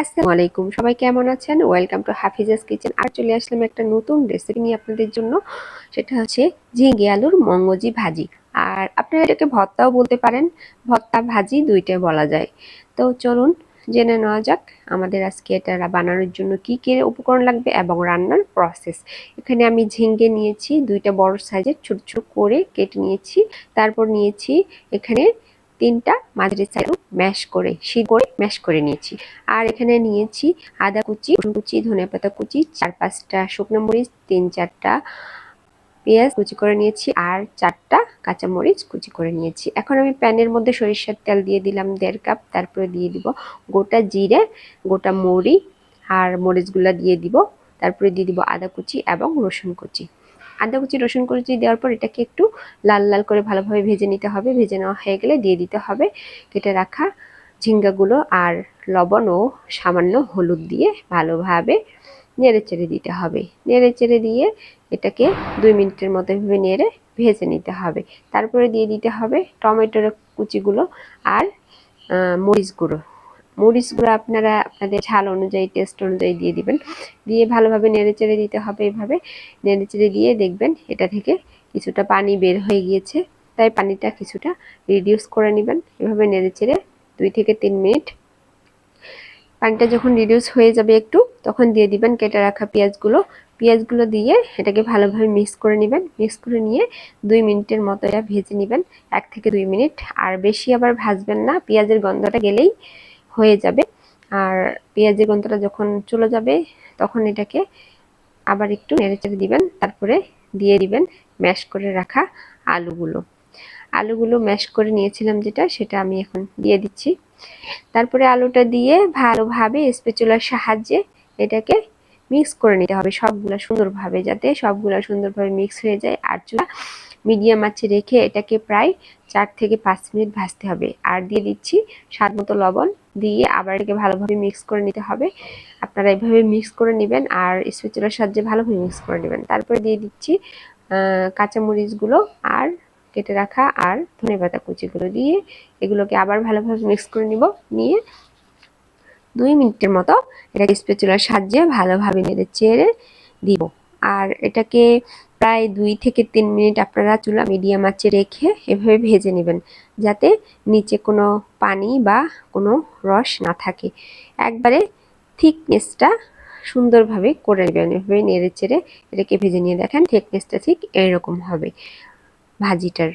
আসসালামু আলাইকুম। সবাই কেমন আছেন? ওয়েলকাম টু হাফিজাস কিচেন আর চলে আসলাম একটা নতুন রেসিপি নিয়ে আপনাদের জন্য। সেটা হচ্ছে ঝিঙে আলুর মঙ্গজি ভাজি। আর আপনারা এটাকে ভর্তাও বলতে পারেন। ভর্তা, ভাজি দুইটাই বলা যায়। তো চলুন জেনে নেওয়া যাক আমাদের আজকে এটা বানানোর জন্য কি কি উপকরণ লাগবে এবং রান্নার প্রসেস এখানে আমি ঝিঙ্গে নিয়েছি, দুইটা বড় সাইজের ছোট ছোট করে কেটে নিয়েছি। তারপর নিয়েছি এখানে তিনটা মাঝারি সাইড ম্যাশ করে শীত করে ম্যাশ করে নিয়েছি। আর এখানে নিয়েছি আদা কুচি, রসুন কুচি, ধনে পাতা কুচি, চার পাঁচটা শুকনো মরিচ, তিন চারটা পেঁয়াজ কুচি করে নিয়েছি, আর চারটা কাঁচামরিচ কুচি করে নিয়েছি। এখন আমি প্যানের মধ্যে সরিষার তেল দিয়ে দিলাম দেড় কাপ তারপরে দিয়ে দিব গোটা জিরে, গোটা মৌরি, আর মরিচগুলা দিয়ে দিব, তারপরে দিয়ে দিব আদা কুচি এবং রসুন কুচি। আদা কুচি, রসুন কুচি দেওয়ার পর এটাকে একটু লাল লাল করে ভালোভাবে ভেজে নিতে হবে। ভেজে নেওয়া হয়ে গেলে দিয়ে দিতে হবে কেটে রাখা ঝিঙ্গাগুলো আর লবণ ও সামান্য হলুদ দিয়ে ভালোভাবে নেড়ে চেড়ে দিতে হবে। নেড়ে চেড়ে দিয়ে এটাকে দুই মিনিটের মতো ভেবে নেড়ে ভেজে নিতে হবে। তারপরে দিয়ে দিতে হবে টমেটোর কুচিগুলো আর মরিচ গুঁড়ো মরিচগুলো আপনারা আপনাদের ঝাল অনুযায়ী টেস্ট অনুযায়ী দিয়ে দিবেন। দিয়ে ভালোভাবে নেড়ে চেড়ে দিতে হবে এভাবে। নেড়ে চেড়ে দিয়ে দেখবেন এটা থেকে কিছুটা পানি বের হয়ে গিয়েছে। তাই পানিটা কিছুটা রিডিউস করে নেবেন। এভাবে নেড়ে চেড়ে দুই থেকে তিন মিনিট। পানিটা যখন রিডিউস হয়ে যাবে একটু, তখন দিয়ে দিবেন কেটে রাখা পেঁয়াজগুলো। পেঁয়াজগুলো দিয়ে এটাকে ভালোভাবে মিক্স করে নেবেন। মিক্স করে নিয়ে দুই মিনিটের মতো এটা ভেজে নেবেন। এক থেকে দুই মিনিট। আর বেশি আবার ভাজবেন না। পেঁয়াজের গন্ধটা গেলেই হয়ে যাবে। আর পেঁয়াজের গন্ধটা যখন চলে যাবে, তখন এটাকে আবার একটু নেড়েচেড়ে দিবেন, তারপরে দিয়ে দিবেন ম্যাশ করে রাখা আলুগুলো। আলুগুলো ম্যাশ করে নিয়েছিলাম যেটা, সেটা আমি এখন দিয়ে দিচ্ছি। তারপরে আলুটা দিয়ে ভালোভাবে স্পেচুলার সাহায্যে এটাকে মিক্স করে নিতে হবে সবগুলো সুন্দরভাবে, যাতে সবগুলো সুন্দরভাবে মিক্স হয়ে যায়। আর চুলা মিডিয়াম আছে রেখে এটাকে প্রায় চার থেকে পাঁচ মিনিট ভাজতে হবে। আর দিয়ে দিচ্ছি স্বাদ মতো লবণ। দিয়ে আবার এটাকে ভালোভাবে মিক্স করে নিতে হবে। আপনারা এইভাবে মিক্স করে নেবেন আর স্পেচুলার সাহায্যে ভালোভাবে মিক্স করে নেবেন। তারপরে দিয়ে দিচ্ছি কাঁচামরিচগুলো আর কেটে রাখা আর ধনে পাতা কুচিগুলো দিয়ে এগুলোকে আবার ভালোভাবে মিক্স করে নিব। নিয়ে দুই মিনিটের মতো এটাকে স্পেচুলার সাহায্যে ভালোভাবে নেড়ে চেড়ে দিব। আর এটাকে প্রায় দুই থেকে তিন মিনিট আপনারা চুলা মিডিয়াম আঁচে রেখে এভাবে ভেজে নেবেন, যাতে নিচে কোনো পানি বা কোনো রস না থাকে। একবারে থিকনেসটা সুন্দরভাবে করে নেবেন, এভাবে নেড়ে চেড়ে এটাকে ভেজে নিয়ে দেখেন থিকনেসটা ঠিক এরকম হবে ভাজিটার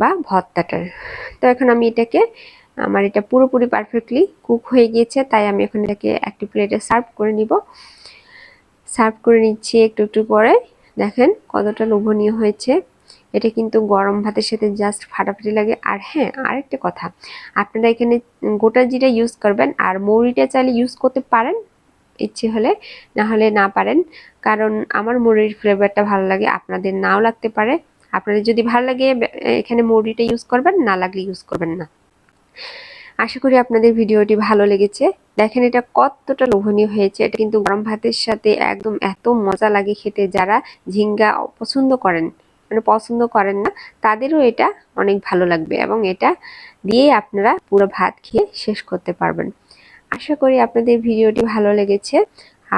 বা ভর্তাটার। তো এখন আমি এটাকে, আমার এটা পুরোপুরি পারফেক্টলি কুক হয়ে গিয়েছে, তাই আমি এখন এটাকে একটি প্লেটে সার্ভ করে নিব। সার্ভ করে নিচ্ছি একটু একটু পরে দেখেন কতটা লোভনীয় হয়েছে। এটা কিন্তু গরম ভাতের সাথে জাস্ট ফাটাফাটি লাগে। আর হ্যাঁ আরেকটা কথা, আপনারা এখানে গোটা জিরা ইউজ করবেন আর মৌরিটা চাইলে ইউজ করতে পারেন, ইচ্ছে হলে, না হলে না পারেন। কারণ আমার মুড়ির ফ্লেভারটা ভালো লাগে, আপনাদের নাও লাগতে পারে। আপনাদের যদি ভালো লাগে এখানে মুড়িটা ইউজ করবেন, না লাগলে ইউজ করবেন না। আশা করি আপনাদের ভিডিওটি ভালো লেগেছে। দেখেন এটা কতটা লোভনীয় হয়েছে। এটা কিন্তু গরম ভাতের সাথে একদম এত মজা লাগে খেতে। যারা ঝিঙ্গা পছন্দ করেন মানে পছন্দ করেন না, তাদেরও এটা অনেক ভালো লাগবে এবং এটা দিয়ে আপনারা পুরো ভাত খেয়ে শেষ করতে পারবেন। আশা করি আপনাদের ভিডিওটি ভালো লেগেছে।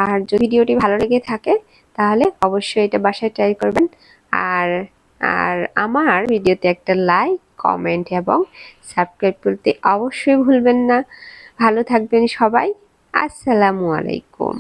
আর যদি ভিডিওটি ভালো লেগে থাকে, তাহলে অবশ্যই এটা বাসায় ট্রাই করবেন। আর আর আমার ভিডিওতে একটা লাইক কমেন্ট এবং সাবস্ক্রাইব করতে অবশ্যই ভুলবেন না। ভালো থাকবেন সবাই। আসসালামু আলাইকুম।